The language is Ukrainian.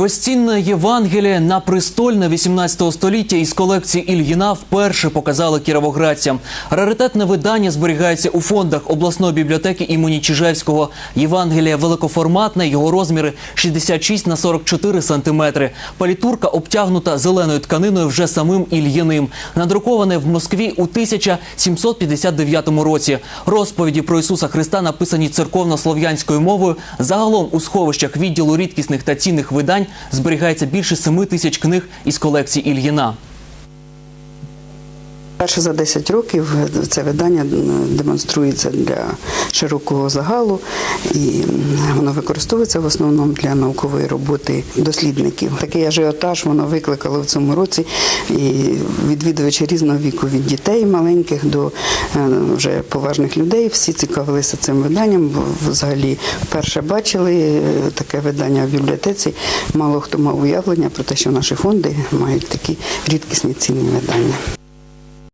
Безцінне Євангеліє на престольне 18 століття із колекції Ільїна вперше показали кіровоградцям. Раритетне видання зберігається у фондах обласної бібліотеки імені Чижевського. Євангеліє великоформатне, його розміри 66 на 44 сантиметри. Палітурка обтягнута зеленою тканиною вже самим Ільїним. Надруковане в Москві у 1759 році. Розповіді про Ісуса Христа написані церковно-слов'янською мовою. Загалом у сховищах відділу рідкісних та цінних видань зберігається більше 7 тисяч книг із колекції Ільїна. Перше за 10 років це видання демонструється для широкого загалу, і воно використовується в основному для наукової роботи дослідників. Такий ажіотаж воно викликало в цьому році і відвідувачі різного віку від дітей маленьких до е, вже поважних людей. Всі цікавилися цим виданням. бо Взагалі вперше бачили е, таке видання в бібліотеці. Мало хто мав уявлення про те, що наші фонди мають такі рідкісні цінні видання.